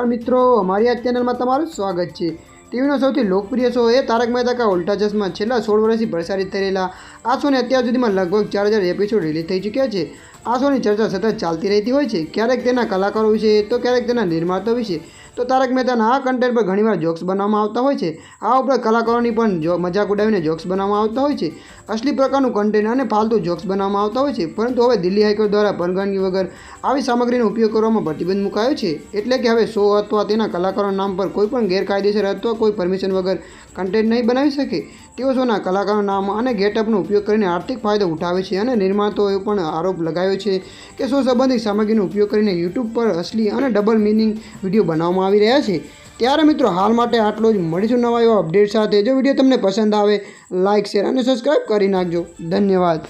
નમસ્કાર મિત્રો, અમારી આ ચેનલમાં તમારું સ્વાગત છે. ટીવીનો સૌથી લોકપ્રિય શો એ તારક મહેતા કા ઉલ્ટા ચશ્મા. છેલ્લા સોળ વર્ષથી પ્રસારિત થયેલા આ શોને અત્યાર સુધીમાં લગભગ ચાર હજાર એપિસોડ રિલીઝ થઈ ચૂક્યા છે. આ શોની ચર્ચા સતત ચાલતી રહેતી હોય છે. ક્યારેક તેના કલાકારો વિશે, તો ક્યારેક તેના નિર્માતા વિશે. તો તારક મહેતાના આ કન્ટેન્ટ પર ઘણીવાર જોક્સ બનાવવામાં આવતા હોય છે. આ ઉપરાંત કલાકારોની પણ જો મજાક ઉડાવીને જોક્સ બનાવવામાં આવતા હોય છે. અસલી પ્રકારનું કન્ટેન્ટ અને ફાલતુ જોક્સ બનાવવામાં આવતા હોય છે. પરંતુ હવે દિલ્હી હાઈકોર્ટ દ્વારા પરવાનગી વગર આવી સામગ્રીનો ઉપયોગ કરવામાં પ્રતિબંધ મુકાયો છે. એટલે કે હવે શો અથવા તેના કલાકારોના નામ પર કોઈ પણ ગેરકાયદેસર અથવા કોઈ પરમિશન વગર કન્ટેન્ટ નહીં બનાવી શકે. તેઓ શોના કલાકારોના નામ અને ગેટઅપનો ઉપયોગ કરીને આર્થિક ફાયદો ઉઠાવે છે અને નિર્માતાઓએ પણ આરોપ લગાવ્યો છે કે શો સંબંધિત સામગ્રીનો ઉપયોગ કરીને યુટ્યુબ પર અસલી અને ડબલ મિનિંગ વીડિયો બનાવવામાં આવી રહ્યા છે? ત્યારે મિત્રો, હાલ માટે આટલો જ. મળીશું નવા એવા અપડેટ સાથે. જો વીડિયો તમને પસંદ આવે લાઇક શેર અને સબસ્ક્રાઈબ કરી નાખજો. ધન્યવાદ.